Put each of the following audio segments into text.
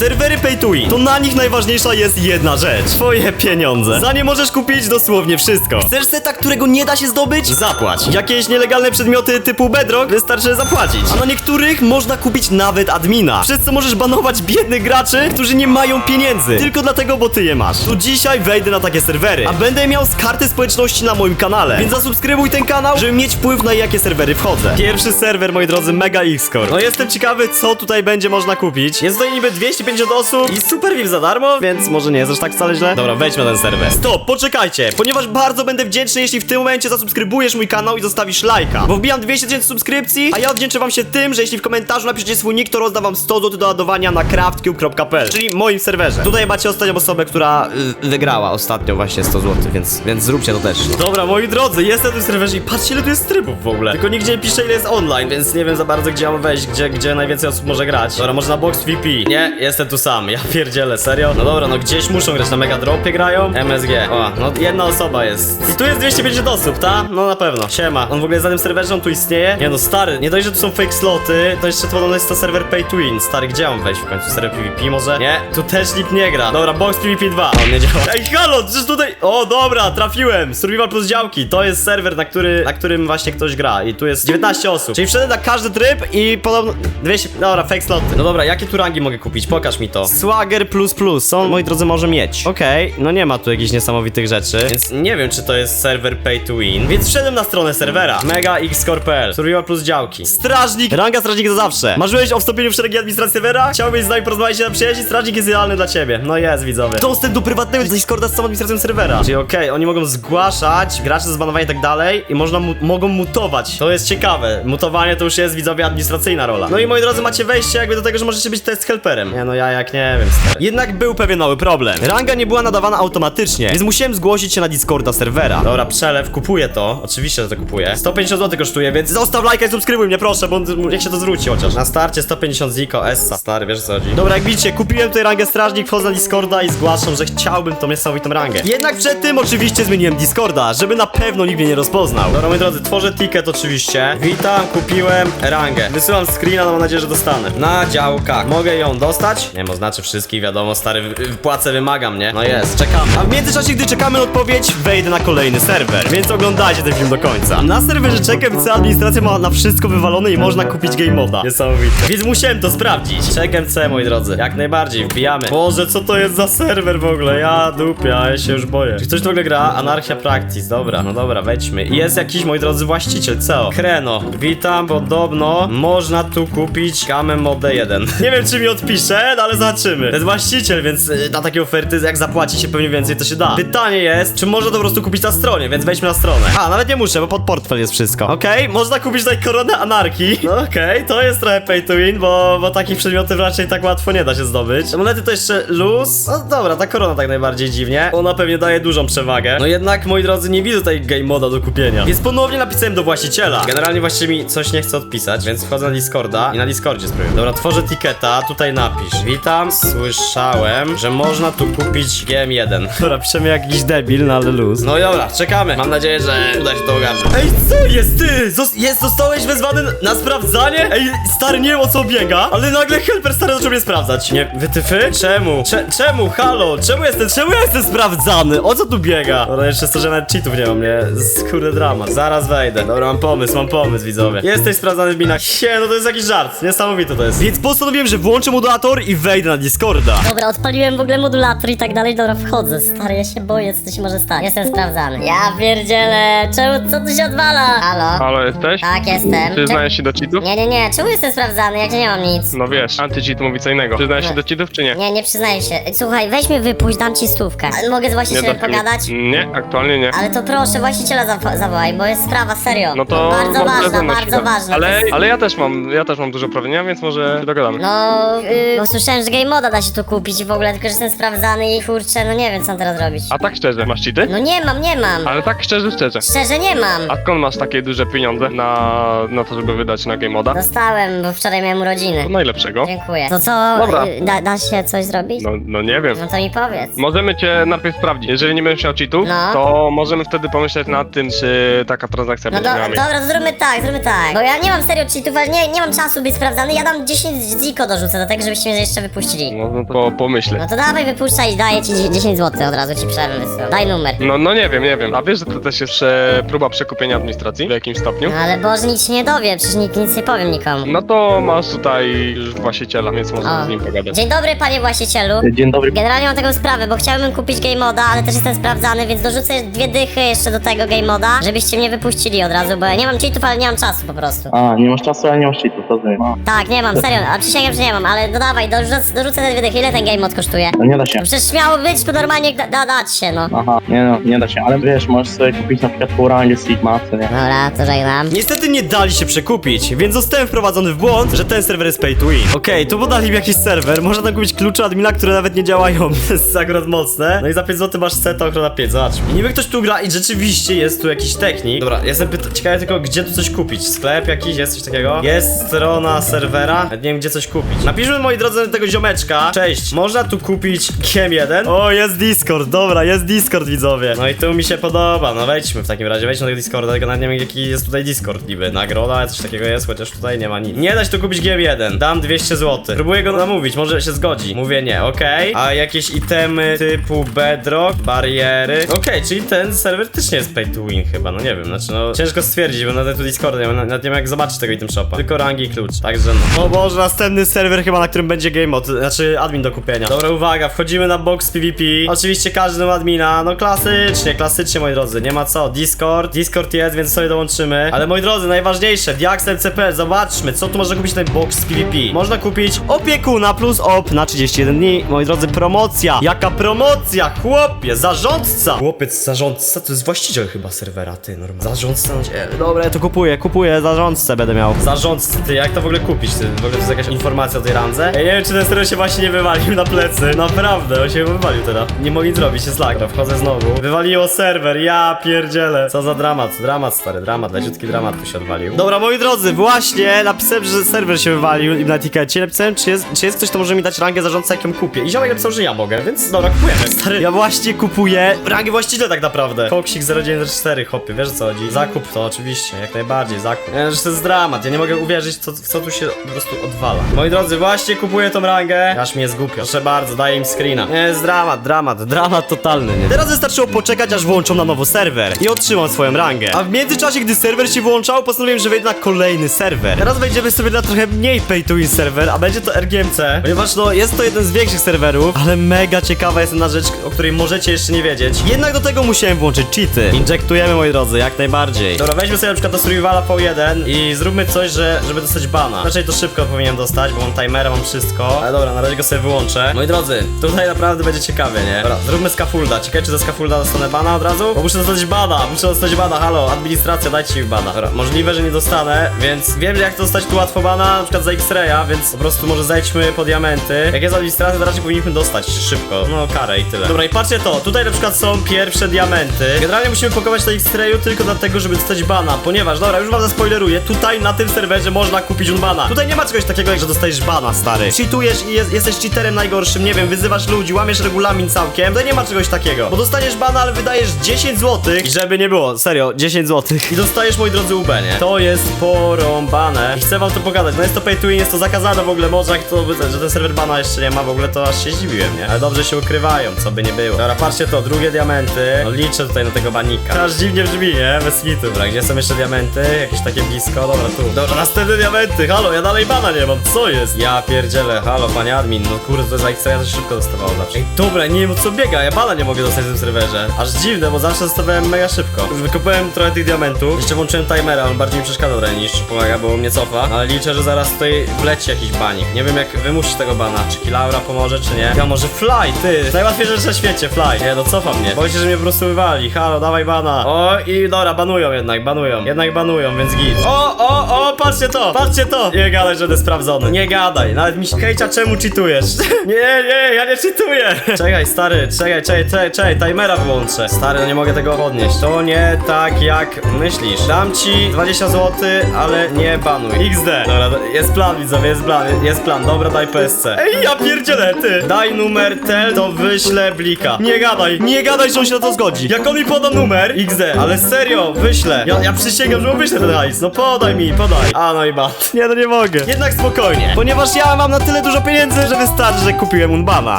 serwery pay to win, to na nich najważniejsza jest jedna rzecz. Twoje pieniądze. Za nie możesz kupić dosłownie wszystko. Chcesz seta, którego nie da się zdobyć? Zapłać. Jakieś nielegalne przedmioty typu bedrock? Wystarczy zapłacić. A na niektórych można kupić nawet admina. Przez co możesz banować biednych graczy, którzy nie mają pieniędzy. Tylko dlatego, bo ty je masz. To dzisiaj wejdę na takie serwery, a będę miał z karty społeczności na moim kanale. Więc zasubskrybuj ten kanał, żeby mieć wpływ na jakie serwery wchodzę. Pierwszy serwer, moi drodzy, Mega X-Core. No jestem ciekawy, co tutaj będzie można kupić. Jest tutaj niby 250 osób i super VIP za darmo, więc może nie jest aż tak wcale źle. Dobra, wejdźmy na ten serwer. Stop, poczekajcie, ponieważ bardzo będę wdzięczny, jeśli w tym momencie zasubskrybujesz mój kanał i zostawisz lajka. Bo wbijam 200 tysięcy subskrypcji, a ja odwdzięczę wam się tym, że jeśli w komentarzu napiszecie swój nick, to rozdam wam 100 zł do ładowania na craftcube.pl, czyli moim serwerze. Tutaj macie ostatnią osobę, która y, wygrała ostatnio właśnie 100 zł, więc, więc zróbcie to też. Dobra, moi drodzy, jestem w tym serwerze i patrzcie ile tu jest trybów w ogóle. Tylko nigdzie nie pisze ile jest online, więc nie wiem za bardzo gdzie mam wejść, gdzie, gdzie najwięcej osób może grać. Dobra, może na Box VP. Nie, jestem tu sam, ja pierdzielę, serio? No dobra, no gdzieś muszą grać, na Mega Dropie grają. MSG, o, no jedna osoba jest. I tu jest 250 osób, ta? No na pewno. Siema. On w ogóle jest na tym serwerze, on tu istnieje? Nie no, stary, nie dość, że tu są fake sloty, to jeszcze to jest to serwer pay to win. Stary, gdzie mam wejść w końcu? Serwer PvP może? Nie, tu też nikt nie gra. Dobra, Box PvP 2. On nie działa. Ej, halo, przecież tutaj... O, dobra, trafiłem. Survival plus działki. To jest serwer, na, który, na którym właśnie ktoś gra. I tu jest 19 osób. Czyli wszedłem na każdy tryb i podobno... 200... Dobra, fake sloty. No dobra, jakie tu rangi mogę kupić? Pokaż mi to. Swagger plus plus. Są, moi drodzy, może mieć. Okej, no nie ma tu jakichś niesamowitych rzeczy, więc nie wiem, czy to jest serwer pay to win. Więc wszedłem na stronę serwera. Mega X-Core.pl Survival plus działki. Strażnik! Ranga strażnik za zawsze. Marzyłeś o wstąpieniu w szeregi administracji serwera? Chciałbyś z nami porozmawiać się na przyjaźni? Strażnik jest idealny dla ciebie. No jest, widzowie. Dostęp do prywatnego Discorda z całą administracją serwera. Czyli okej, oni mogą zgłaszać graczy ze zbanowania i tak dalej i można mu mogą mutować. To jest ciekawe. Mutowanie to już jest, widzowie, administracyjna rola. No i moi drodzy, macie wejście jakby do tego, że możecie być test helperem. Nie no, ja jak nie wiem, stary. Jednak był pewien mały problem. Ranga nie była nadawana automatycznie, więc musiałem zgłosić się na Discorda serwera. Dobra, przelew, kupuję to. Oczywiście, że to kupuję. 150 zł kosztuje, więc zostaw lajka i subskrybuj mnie, proszę, bo niech się to zwróci chociaż. Na starcie 150 ziko, Essa. Stary, wiesz co chodzi. Dobra, jak widzicie, kupiłem tutaj rangę strażnik, wchodzę na Discorda i zgłaszam, że chciałbym tą niesamowitą rangę. Jednak przed tym oczywiście zmieniłem Discorda, żeby na pewno nikt mnie nie rozpoznał. Dobra, moi drodzy, tworzę ticket oczywiście. Witam, kupiłem rangę. Wysyłam screena, no mam nadzieję, że dostanę. Na działkach. Mogę ją dostać? Nie, bo znaczy wszystkich, wiadomo, stary, wy- płacę wymagam, nie? No jest, czekamy. A w międzyczasie, gdy czekamy na odpowiedź, wejdę na kolejny serwer, więc oglądajcie ten film do końca. Na serwerze CheckMC administracja ma na wszystko wywalone i można kupić game moda. Niesamowite. Więc musiałem to sprawdzić. CheckMC, moi drodzy, jak najbardziej, wbijamy. Boże, co to jest za serwer w ogóle? Ja dupia, ja się już boję. Czy ktoś w ogóle gra? Anarchia Practice, dobra, no dobra, wejdźmy. I Jest jakiś, moi drodzy, właściciel, co? Kreno, witam, podobno można tu kupić gamę modę 1. Nie wiem, czy mi odpisze, no ale zobaczymy. To jest właściciel, więc y, na takie oferty, jak zapłaci się pewnie więcej, to się da. Pytanie jest, czy można to po prostu kupić na stronie, więc wejdźmy na stronę. A, nawet nie muszę, bo pod portfel jest wszystko. Okej, można kupić tutaj koronę anarchii. No okej, to jest trochę pay to win, bo, bo takich przedmiotów raczej tak łatwo nie da się zdobyć. Monety to jeszcze luz. No dobra, ta korona tak najbardziej dziwnie. Ona pewnie daje dużą przewagę. No jednak, moi drodzy, nie widzę tutaj game moda do kupienia. Więc ponownie napisałem do właściciela. Generalnie właściciel mi coś nie chce odpisać, więc wchodzę na Discorda i na Discordzie spróbuję. Dobra, tworzę tiketa, tutaj napisz. Witam, słyszałem, że można tu kupić GM1. Dobra, piszemy jak jakiś debil, no ale luz. No i dobra, czekamy. Mam nadzieję, że uda się to ogarnąć. Ej, co jest ty? Zos jest, zostałeś wezwany na sprawdzanie? Ej, stary, nie wiem o co biega, ale nagle helper stary zaczął mnie sprawdzać. Nie, wytyfy? Czemu? Cze czemu? Halo? Czemu jestem, czemu ja jestem sprawdzany? O co tu biega? Dobra, jeszcze to, że nawet cheatów nie mam, nie? Skurde drama. Zaraz wejdę. Dobra, mam pomysł, mam pomysł, widzowie. Jesteś sprawdzany w minach. Sie, no to jest jakiś żart. Niesamowite to jest. Więc postanowiłem, że włączę modulator i wejdę na Discorda. Dobra, odpaliłem w ogóle modulator i tak dalej, dobra, wchodzę. Stary, ja się boję, co tu się może stać. Jestem sprawdzany. Ja pierdzielę, czemu, co tu się odwala? Halo? Halo, jesteś? Tak, jestem. Przyznajesz się do cheatów? Nie, nie, nie, czemu jestem sprawdzany, jak nie mam nic? No wiesz, anti-cheat mówi co innego. Przyznajesz się do cheatów czy nie? Nie, nie przyznaję się. Słuchaj, weź mnie wypuść, dam ci stówkę. Mogę z właścicielem da się pogadać? Nie, nie, aktualnie nie. Ale to proszę, właściciela zawo- zawołaj, bo jest sprawa, serio. No to Bardzo ważna, bardzo da. ważna. Ale, jest- ale ja też mam, ja też mam dużo prawienia, więc może się dogadamy. No, yy, bo słyszałem, że game moda da się tu kupić i w ogóle, tylko że jestem sprawdzany i kurczę, no nie wiem, co mam teraz robić. A tak szczerze, masz cheaty? No nie mam, nie mam. Ale tak szczerze, szczerze. Szczerze nie mam. A skąd masz takie duże pieniądze na, na to, żeby wydać na game moda? Dostałem, bo wczoraj miałem urodziny. To najlepszego. Dziękuję. To co, Dobra. y, da, da się coś zrobić? No, no nie wiem. No to mi powiedz. Możemy cię najpierw sprawdzić. Jeżeli nie będziesz miał cheatów, No. to możemy wtedy pomyśleć nad tym, czy taka transakcja No do, będzie miała miejsce. dobra, to zróbmy tak, zróbmy tak. Bo ja nie mam serio cheatów, ale nie, nie mam czasu być sprawdzany. Ja dam 10 ziko dorzucę do tego, żebyście mnie jeszcze wypuścili. No, no to po, pomyślę. No to dawaj, wypuszczaj i daję ci 10 zł od razu ci przerwę wysyłam. Daj numer. No, no nie wiem, nie wiem. A wiesz, że to też jest e, próba przekupienia administracji w jakimś stopniu? No ale Boże nic się nie dowie, przecież nikt nic nie powiem nikomu. No to masz tutaj już właściciela, więc możesz O. z nim pogadać. Dzień dobry panie właścicielu. Dzień dobry. Generalnie mam taką sprawę, bo chciałbym kupić game moda, ale też jestem sprawdzany, więc dorzucę dwie dychy jeszcze do tego game moda, żebyście mnie wypuścili od razu, bo ja nie mam cheatów, ale nie mam czasu po prostu. A, nie masz czasu, ale nie masz cheatów, rozumiem. A, Tak, nie mam, serio, a przysięgam, że nie mam, ale no dawaj, dorzucę, dorzucę te dwie dychy, ile ten game mod kosztuje? no nie da się. No przecież miało być to normalnie da, da, dać się, no. Aha, nie no, nie da się, ale wiesz, możesz sobie kupić na przykład pół rangi Sigma, co nie? Dobra, to żegnam. Niestety nie dali się przekupić, więc zostałem wprowadzony w błąd, że ten serwer jest pay to win. Okej, tu podali mi jakiś serwer, można tam kupić klucze admina, które nawet nie działają, to jest akurat mocne. No i za 5 zł masz seta ochrona 5, zobacz. I niby ktoś tu gra i rzeczywiście jest tu jakiś technik. Dobra, jestem pyta- ciekawy tylko, gdzie tu coś kupić. Sklep jakiś, jest coś takiego? Jest strona serwera, Nawet nie wiem, gdzie coś kupić. Napiszmy, moi drodzy, tego ziomeczka. Cześć, można tu kupić Kiem 1? O, jest Discord, dobra, jest Discord, widzowie. No i tu mi się podoba, no wejdźmy w takim razie, wejdźmy do tego Discorda, tylko nawet nie wiem, jaki jest tutaj Discord niby. Nagroda, coś takiego jest, chociaż tutaj nie ma nic. Nie da się tu kupić Kiem 1, dam 200 zł. Próbuję go namówić, może się zgodzi. Mówię nie, okej. A jakieś itemy typu bedrock, bariery. Okej, czyli ten serwer też nie jest pay to win chyba, no nie wiem, znaczy no ciężko stwierdzić, bo nawet tu Discorda nie ma, nie wiem jak zobaczyć tego item shopa. Tylko rangi i klucz, także no. O Boże, następny serwer chyba, na którym będzie game mod, znaczy admin do kupienia. Dobra, uwaga, wchodzimy na box PvP. Oczywiście każdy ma admina, no klasycznie, klasycznie moi drodzy, nie ma co. Discord, Discord jest, więc sobie dołączymy. Ale moi drodzy, najważniejsze, Diax MCP, zobaczmy, co tu można kupić ten box PvP. Można kupić opiekuna plus op na 31 dni. Moi drodzy, promocja. Jaka promocja, chłopie, zarządca. Chłopiec, zarządca, to jest właściciel chyba serwera, ty, normalnie. Zarządca, no, dobra, ja to kupuję, kupuję, zarządcę będę miał. Zarządcy, ty, jak to w ogóle kupić, ty? W ogóle to jest jakaś informacja o tej randze? Ja nie wiem, czy ten serwer się właśnie nie wywalił na plecy. Naprawdę, on się wywalił teraz. Nie mogę nic zrobić, jest lag, Dobra, wchodzę znowu. Wywaliło serwer, ja pierdzielę. Co za dramat, dramat stary, dramat, leciutki dramat tu się odwalił. Dobra, moi drodzy, właśnie napisałem, że serwer się wywalił i na etykiecie napisałem, czy jest, czy jest ktoś, kto może mi dać rangę zarządca, jak ją kupię. I ziomek napisał, że ja mogę, więc dobra, kupujemy. Stary, ja właśnie kupuję rangę właściciela tak naprawdę. Koksik 0904, hopie, wiesz co chodzi? Zakup to oczywiście, jak najbardziej, zakup. Nie, że to jest dramat, ja nie mogę uwierzyć, co, co tu się po prostu odwala. Moi drodzy, właśnie kupuję tą rangę. Aż mnie zgupio. Proszę bardzo, daję im screena. Jest dramat, dramat, dramat totalny, nie? Teraz wystarczyło poczekać, aż włączą na nowo serwer i otrzymam swoją rangę. A w międzyczasie, gdy serwer się włączał, postanowiłem, że wejdę na kolejny serwer. Teraz wejdziemy sobie na trochę mniej pay to win serwer, a będzie to RGMC, ponieważ no, jest to jeden z większych serwerów, ale mega ciekawa jest jedna rzecz, o której możecie jeszcze nie wiedzieć. Jednak do tego musiałem włączyć cheaty. Injektujemy, moi drodzy, jak najbardziej. Dobra, weźmy sobie na przykład do Survivala V1 i zróbmy coś, że, żeby dostać bana. Raczej to szybko powinienem dostać, bo mam timera, mam wszystko. Ale dobra, na razie go sobie wyłączę. Moi drodzy, tutaj naprawdę będzie ciekawie, nie? Dobra, zróbmy scaffolda. Ciekawe, czy za scaffolda dostanę bana od razu? Bo muszę dostać bana, muszę dostać bana. Halo, administracja, dajcie mi bana. Dobra, możliwe, że nie dostanę, więc wiem, że jak dostać tu łatwo bana, na przykład za X-raya, więc po prostu może zejdźmy po diamenty. Jak jest administracja, to raczej powinniśmy dostać szybko. No, karę i tyle. Dobra, i patrzcie to. Tutaj na przykład są pierwsze diamenty. Generalnie musimy pokować na X-rayu tylko dlatego, żeby dostać bana, ponieważ, dobra, już wam zaspoileruję, tutaj na tym serwerze można kupić unbana. Tutaj nie ma czegoś takiego, jak że dostajesz bana, stary. Cheatujesz i jest, jesteś cheaterem najgorszym, nie wiem, wyzywasz ludzi, łamiesz regulamin całkiem. Tutaj nie ma czegoś takiego, bo dostaniesz bana, ale wydajesz 10 zł. I żeby nie było, serio, 10 zł. I dostajesz, moi drodzy, UB, nie? To jest porąbane. I chcę wam to pokazać. No jest to pay to win, jest to zakazane w ogóle, może jak to, że ten serwer bana jeszcze nie ma, w ogóle to aż się zdziwiłem, nie? Ale dobrze się ukrywają, co by nie było. Dobra, patrzcie to, drugie diamenty. No liczę tutaj na tego banika. Aż dziwnie brzmi, nie? Bez hitu. Dobra, gdzie są jeszcze diamenty? Jakieś takie blisko, dobra, tu. Dobra, następne diamenty, halo, ja dalej bana nie mam, co jest? Ja pierdzielę, halo, panie admin, no kurde, to jest jak ja się szybko dostawało zawsze. Ej, dobra, nie wiem co biega, ja bana nie mogę dostać w tym serwerze. Aż dziwne, bo zawsze dostawałem mega szybko. Wykopałem trochę tych diamentów, jeszcze włączyłem timera, on bardziej mi przeszkadza trochę niż pomaga, bo mnie cofa. Ale liczę, że zaraz tutaj wleci jakiś banik. Nie wiem jak wymusić tego bana, czy Kilaura pomoże, czy nie. Ja może Fly, ty, najłatwiejsza rzecz na świecie, Fly. Nie, no cofa mnie. Boję się, że mnie po prostu wywali. Halo, dawaj bana. O, i dobra, banują jednak, banują. Jednak banują, więc git. O, o, o, patrzcie to, patrzcie to. Nie gadaj, że sprawdzony. Nie gadaj, nawet mi się hejcia, czemu cheatujesz? nie, nie, ja nie cheatuję. czekaj, stary, czekaj, czekaj, czekaj, czekaj, timera wyłączę. Stary, no nie mogę tego podnieść. To nie tak jak myślisz. Dam ci 20 zł, ale nie banuj. XD. Dobra, jest plan, widzowie, jest plan, jest plan. Dobra, daj PSC. Ej, ja pierdzielę, ty. Daj numer tel, to wyślę blika. Nie gadaj, nie gadaj, że on się na to zgodzi. Jak on mi poda numer, XD, ale serio, wyślę. Ja, ja przysięgam, że mu wyślę ten hajs. No podaj mi, podaj. A, no i bat. Nie, no nie mogę. Jednak spokojnie, ponieważ ja mam na tyle tyle dużo pieniędzy, że wystarczy, że kupiłem Unbana.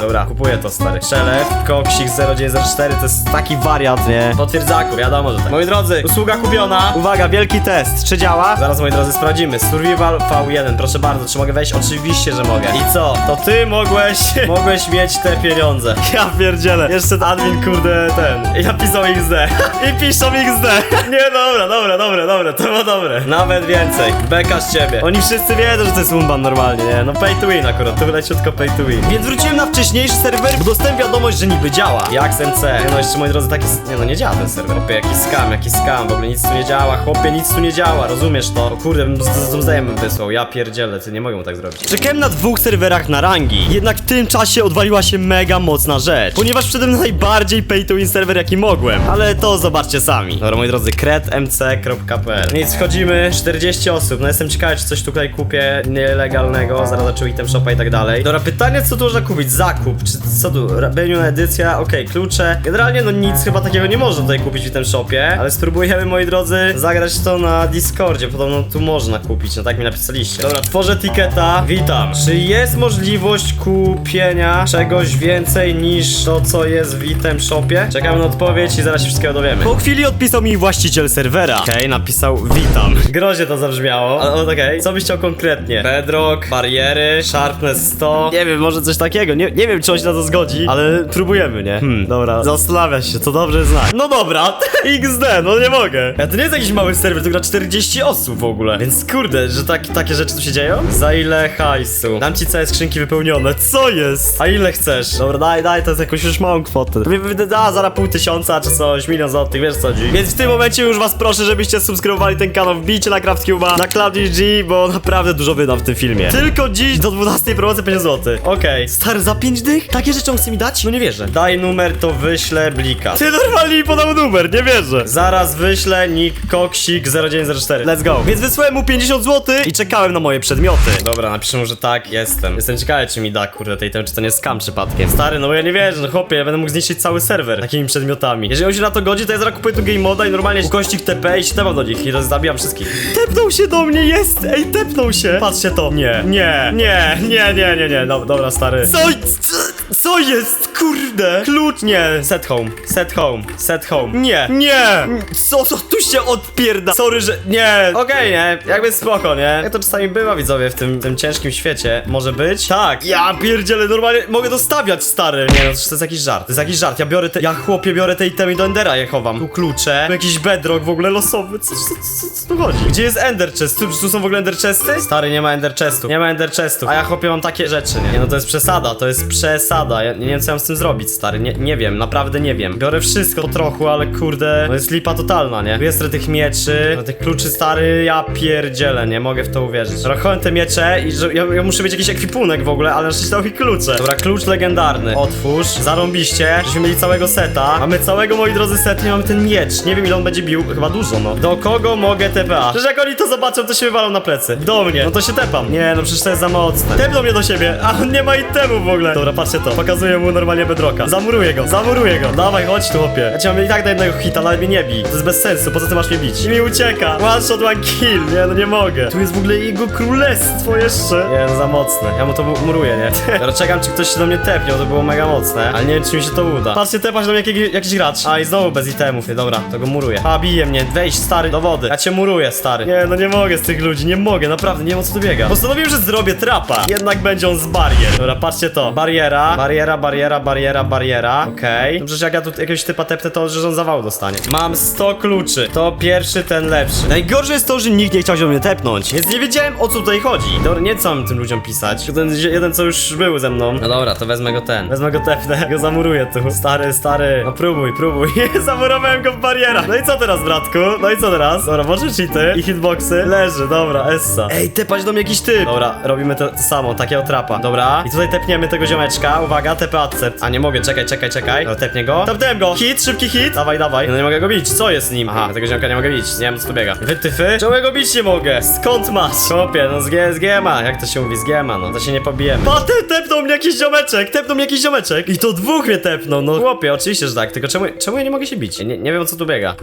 Dobra, kupuję to, stary. Przelew, koksik 0904, to jest taki wariat, nie? Potwierdzaku, wiadomo, że tak. Moi drodzy, usługa kupiona. Uwaga, wielki test. Czy działa? Zaraz, moi drodzy, sprawdzimy. Survival V1, proszę bardzo, czy mogę wejść? Oczywiście, że mogę. I co? To ty mogłeś, mogłeś mieć te pieniądze. Ja pierdzielę. Jeszcze ten admin, kurde, ten. Ja pisał XD. I piszą XD. Nie, dobra, dobra, dobra, dobra, to było dobre. Nawet więcej. Beka z ciebie. Oni wszyscy wiedzą, że to jest Unban normalnie, nie? No pay to win akurat, to leciutko pay to win. Więc wróciłem na wcześniejszy serwer, bo dostałem wiadomość, że niby działa. Jak NC. Nie no, jeszcze moi drodzy, taki... Nie no, nie działa ten serwer. Chłopie, jakiś scam, jakiś scam, w ogóle nic tu nie działa. Chłopie, nic tu nie działa, rozumiesz to? O kurde, bym z- z z bym wysłał. Ja pierdzielę, ty nie mogę mu tak zrobić. Czekałem na dwóch serwerach na rangi. Jednak w tym czasie odwaliła się mega mocna rzecz. Ponieważ wszedłem na najbardziej pay to win serwer jaki mogłem. Ale to zobaczcie sami. Dobra, moi drodzy, kretmc.pl Nic, wchodzimy, 40 osób. No jestem ciekawy, czy coś tutaj kupię nielegalnego. Zaraz zaczął item shopa i tak dalej. Dobra, pytanie, co tu można kupić? Zakup, czy co tu? Rabeniuna edycja, okej, klucze. Generalnie, no nic chyba takiego nie można tutaj kupić w tym shopie. Ale spróbujemy, moi drodzy, zagrać to na Discordzie. Podobno tu można kupić, no tak mi napisaliście. Dobra, tworzę tiketa. Witam. Czy jest możliwość kupienia czegoś więcej niż to, co jest w item shopie? Czekam na odpowiedź i zaraz się wszystkiego dowiemy. Po chwili odpisał mi właściciel serwera. Okej, napisał witam. Grozie to zabrzmiało, ale okej. Co byś chciał konkretnie? Bedrock, bariery, sharpness 100. Nie wiem, może coś takiego. Nie, nie wiem, czy on się na to zgodzi, ale próbujemy, nie? Hmm, dobra. Zastanawia się, to dobrze znać. No dobra, XD, no nie mogę. Ja to nie jest jakiś mały serwer, to gra 40 osób w ogóle. Więc kurde, że tak, takie rzeczy tu się dzieją? Za ile hajsu? Dam ci całe skrzynki wypełnione. Co jest? A ile chcesz? Dobra, daj, daj, to jest jakąś już małą kwotę. Da, zaraz pół tysiąca czy coś, milion złotych, wiesz co chodzi. Więc w tym momencie już was proszę, żebyście subskrybowali ten kanał, wbijcie na CraftCube'a, na CloudG, bo naprawdę dużo wydam w tym filmie. Tylko dziś do 12 promocji 5 zł. Okej. Stary, za 5 dych? Takie rzeczy on chce mi dać? No nie wierzę. Daj numer, to wyślę blika. Ty normalnie mi podał numer, nie wierzę. Zaraz wyślę nick koksik 0904. Let's go. Więc wysłałem mu 50 zł i czekałem na moje przedmioty. Dobra, napiszę mu, że tak, jestem. Jestem ciekawy, czy mi da, kurde, tej tem, czy to nie jest przypadkiem. Stary, no bo ja nie wierzę, no chłopie, ja będę mógł zniszczyć cały serwer takimi przedmiotami. Jeżeli on się na to godzi, to ja zaraz kupuję tu game moda i normalnie ukośnik TP i się do nich i roz- zabijam wszystkich. Tepnął się do mnie, jest! Ej, tepnął się! Patrzcie to. Nie, nie, nie, nie, nie, nie, nie, dobra, stary. Co, co, co jest, kurde? Klucz, nie, set home, set home, set home. Nie, nie! Co, co tu się odpierda? Sorry, że, nie, okej, nie, jakby spoko, nie? Jak to czasami bywa, widzowie, w tym, tym ciężkim świecie, może być? Tak, ja pierdzielę, normalnie mogę dostawiać, stary. Nie, no to jest jakiś żart, to jest jakiś żart, ja biorę te, ja chłopie biorę te itemy do Endera je chowam. Tu klucze, tu jakiś bedrock w ogóle losowy, co, co, co, co, co tu chodzi? Gdzie jest Ender chest? Tu, tu są w ogóle Ender chesty? Stary, nie ma Ender chestu, nie ma Ender chestu, a ja chłopie mam takie rzeczy, nie? Nie, no to jest przesada, to jest przesada, ja nie wiem co mam z tym zrobić, stary, nie, nie wiem, naprawdę nie wiem. Biorę wszystko po trochu, ale kurde, to jest lipa totalna, nie? Tu jest tych mieczy, no tych kluczy, stary, ja pierdzielę, nie mogę w to uwierzyć. Trochę te miecze i że ja, ja muszę mieć jakiś ekwipunek w ogóle, ale na szczęście dał mi klucze. Dobra, klucz legendarny, otwórz, zarąbiście, żeśmy mieli całego seta, mamy całego, moi drodzy, set, nie mamy ten miecz, nie wiem ile on będzie bił, chyba dużo, no. Do kogo mogę TPA? Przecież jak oni to zobaczą, to się wywalą na plecy. Do mnie, no to się tepam. Nie, no przecież to jest za mocne. Tepną mnie do siebie, a on nie ma itemu w ogóle. Dobra, patrzcie to, pokazuję mu normalnie bedroka. Zamuruję go, zamuruję go. Dawaj, chodź tu, chłopie. Ja cię mam i tak do jednego hita, nawet mnie nie bij. To jest bez sensu, po co ty masz mnie bić? I mi ucieka. One shot, one kill. Nie, no nie mogę. Tu jest w ogóle jego królestwo jeszcze. Nie, no za mocne. Ja mu to mu- muruję, nie? Dobra, czekam, czy ktoś się do mnie tepnie, to było mega mocne. Ale nie wiem, czy mi się to uda. Patrzcie, tepać do mnie jakiś, jakiś gracz. A, i znowu bez itemów. Nie, dobra, to go muruję. A, bije mnie. Wejdź, stary, do wody. Ja cię muruję, stary. Nie, no nie mogę z tych ludzi, nie mogę, naprawdę, nie wiem co tu biega. Postanowiłem, że zrobię trapa. Jednak będzie on z barier. Dobra, patrzcie to. Bariera, bariera, bariera, bariera, bariera. Okej. No przecież jak ja tu jakiegoś typa tepnę, to że on zawał dostanie. Mam 100 kluczy. To pierwszy, ten lepszy. Najgorsze jest to, że nikt nie chciał się mnie tepnąć. Więc nie wiedziałem o co tutaj chodzi. Dobra, nie co mam tym ludziom pisać. Ten jeden, co już był ze mną. No dobra, to wezmę go ten. Wezmę go tepnę, go zamuruję tu. Stary, stary. No próbuj, próbuj. Zamurowałem go w barierach. No i co teraz, bratku? No i co teraz? Dobra, może cheaty i hitboxy. Leży, dobra, essa. Ej, tepać do mnie jakiś typ. Dobra, robimy to, to samo, takiego trapa. Dobra. I tutaj tepniemy tego ziomeczka. Uwaga, TP accept. A nie mogę, czekaj, czekaj, czekaj. Dobra, tepnie go. Tepnąłem go. Hit, szybki hit. Dawaj, dawaj. No nie mogę go bić. Co jest nim? Aha, tego ziomka nie mogę bić. Nie wiem, co tu biega. Wytyfy? Czemu ja go bić nie mogę? Skąd masz? Chłopie, no z, G, z GMA. Jak to się mówi? Z GMA, no. To się nie pobijemy. Paty, tepnął mnie jakiś ziomeczek. Tepnął mnie jakiś ziomeczek. I to dwóch mnie tepnął. No chłopie, oczywiście, że tak. Tylko czemu, czemu ja nie mogę się bić? Nie, nie wiem, co tu biega.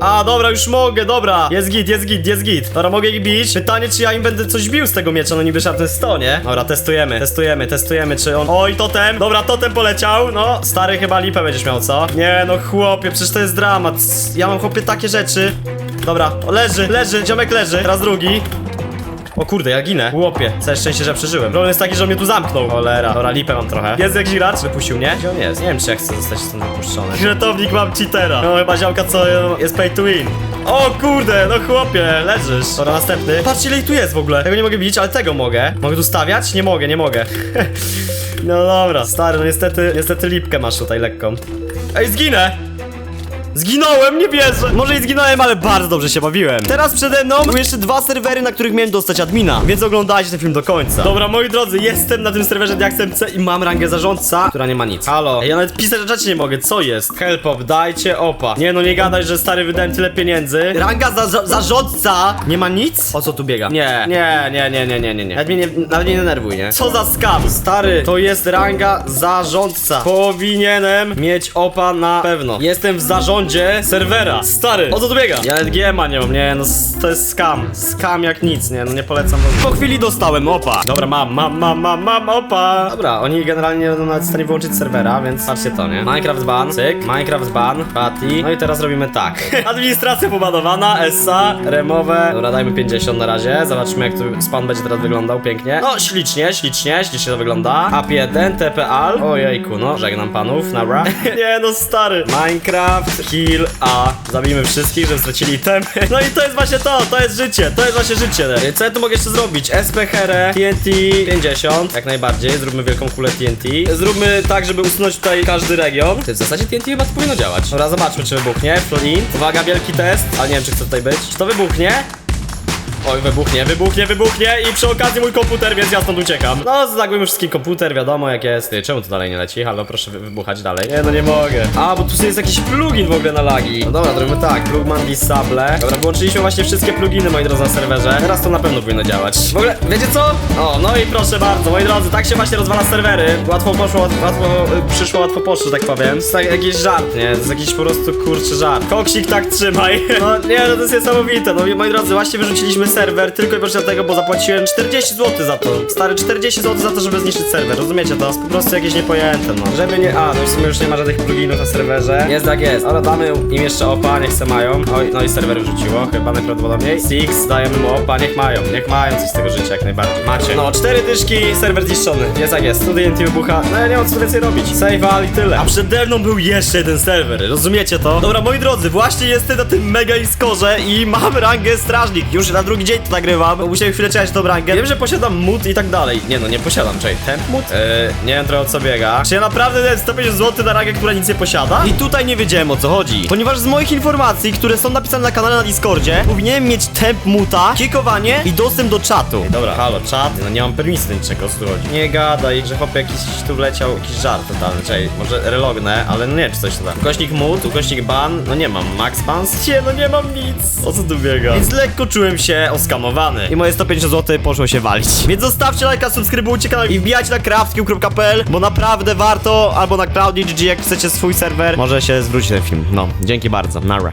A, dobra, już mogę, dobra. Jest git, jest git, jest git. Dobra, mogę ich bić. Pytanie, czy ja im będę coś bił z tego miecza, no niby szarpny 100, nie? Dobra, testujemy, testujemy, testujemy, czy on... Oj, totem. Dobra, totem poleciał. No, stary chyba lipę będziesz miał, co? Nie, no chłopie, przecież to jest dramat. Ja mam, chłopie, takie rzeczy. Dobra, leży, leży, ziomek leży. Teraz drugi. O kurde, ja ginę. Chłopie, całe szczęście, że przeżyłem. Problem jest taki, że on mnie tu zamknął. Cholera. Dobra, lipę mam trochę. Jest jakiś gracz? Wypuścił mnie? Gdzie on jest? Nie wiem, czy ja chcę zostać stąd wypuszczony. Gretownik mam cheatera. No chyba ziomka, co jest pay to win. O kurde, no chłopie, leżysz. Dobra, następny. Patrzcie, ile ich tu jest w ogóle. Tego nie mogę bić, ale tego mogę. Mogę tu stawiać? Nie mogę, nie mogę. no dobra, stary, no niestety, niestety lipkę masz tutaj lekką. Ej, zginę! Zginąłem, nie wierzę! Może i zginąłem, ale bardzo dobrze się bawiłem. Teraz przede mną były jeszcze dwa serwery, na których miałem dostać admina, więc oglądajcie ten film do końca. Dobra, moi drodzy, jestem na tym serwerze DiaxMC i mam rangę zarządca, która nie ma nic. Halo, ja nawet pisać czacie nie mogę, co jest? Help up, dajcie opa. Nie no, nie gadaj, że stary wydałem tyle pieniędzy. Ranga za, za, zarządca! Nie ma nic? O co tu biega? Nie, nie, nie, nie, nie, nie, nie. Nawet mnie nie, nawet nie nie? Co za skam? Stary, to jest ranga zarządca. Powinienem mieć opa na pewno. Jestem w zarządzie serwera. Stary, o co tu biega? Ja nawet GMA nie mam, nie, no to jest skam. Skam jak nic, nie, no nie polecam. Po chwili dostałem opa. Dobra, mam, mam, mam, mam, mam opa. Dobra, oni generalnie nie będą nawet w stanie wyłączyć serwera, więc patrzcie to, nie? Minecraft ban, cyk, Minecraft ban, Patty. No i teraz robimy tak. Administracja pobanowana, SA, remowe. Dobra, dajmy 50 na razie. Zobaczymy jak tu spawn będzie teraz wyglądał pięknie. No, ślicznie, ślicznie, ślicznie to wygląda. AP1, TPAL. Ojejku, no, żegnam panów, dobra. nie no, stary. Minecraft, kill, A. Zabijmy wszystkich, żeby stracili temy. No i to jest właśnie to, to jest życie, to jest właśnie życie. Co ja tu mogę jeszcze zrobić? SP Here, TNT 50, jak najbardziej. Zróbmy wielką kulę TNT. Zróbmy tak, żeby usunąć tutaj każdy region. Ty, w zasadzie TNT chyba powinno działać. Dobra, zobaczmy, czy wybuchnie. Flint. Uwaga, wielki test. A nie wiem, czy chce tutaj być. Czy to wybuchnie? Oj, wybuchnie, wybuchnie, wybuchnie i przy okazji mój komputer, więc ja stąd uciekam. No, zagłujmy wszystkim komputer, wiadomo jak jest. Ty, czemu to dalej nie leci? Halo, proszę wy wybuchać dalej. Nie, no nie mogę. A, bo tu jest jakiś plugin w ogóle na lagi. No dobra, zrobimy tak, plugman disable. Dobra, wyłączyliśmy właśnie wszystkie pluginy, moi drodzy, na serwerze. Teraz to na pewno powinno działać. W ogóle, wiecie co? O, no i proszę bardzo, moi drodzy, tak się właśnie rozwala serwery. Łatwo poszło, łatwo, łatwo y, przyszło, łatwo poszło, że tak powiem. To jest tak, jakiś żart, nie? To jest jakiś po prostu kurczy żart. Koksik tak trzymaj. No nie, no to jest niesamowite. No moi drodzy, właśnie wyrzuciliśmy serwer tylko i wyłącznie dlatego, bo zapłaciłem 40 zł za to. Stary, 40 zł za to, żeby zniszczyć serwer. Rozumiecie to? Jest po prostu jakieś niepojęte, no. Żeby nie... A, no i w sumie już nie ma żadnych pluginów na serwerze. Jest jak jest. Ale damy im jeszcze opa, niech se mają. Oj, no i serwer wrzuciło, chyba najprawdopodobniej. Six, dajemy mu opa, niech mają. Niech mają coś z tego życia, jak najbardziej. Macie. No, cztery dyszki, serwer zniszczony. Jest jak jest. Tu DNT wybucha. No ja nie mam co więcej robić. Save all i tyle. A przede mną był jeszcze jeden serwer. Rozumiecie to? Dobra, moi drodzy, właśnie jestem na tym mega skorze i mam rangę strażnik. Już na drugi to nagrywam. bo Musiałem chwilę czekać tą rangę. Wiem, że posiadam mód i tak dalej. Nie no, nie posiadam, czekaj, ten mód? Eee, nie wiem trochę o co biega. Czy ja naprawdę dałem 150 zł na rangę, która nic nie posiada? I tutaj nie wiedziałem o co chodzi. Ponieważ z moich informacji, które są napisane na kanale na Discordzie, powinienem mieć temp muta, kikowanie i dostęp do czatu. Dobra, halo, czat. No nie mam permisji niczego, co tu chodzi. Nie gadaj, że hop jakiś tu wleciał, jakiś żart totalny. Czekaj, może relognę, ale no nie, czy coś tam. Ukośnik mut, ukośnik ban, no nie mam. Max bans? Nie, no nie mam nic. O co tu biega? Więc lekko czułem się oskamowany. I moje 150 zł poszło się walić. Więc zostawcie lajka, subskrybujcie kanał i wbijajcie na craftcube.pl, bo naprawdę warto, albo na CloudGG, jak chcecie swój serwer, może się zwrócić ten film. No, dzięki bardzo. Nara.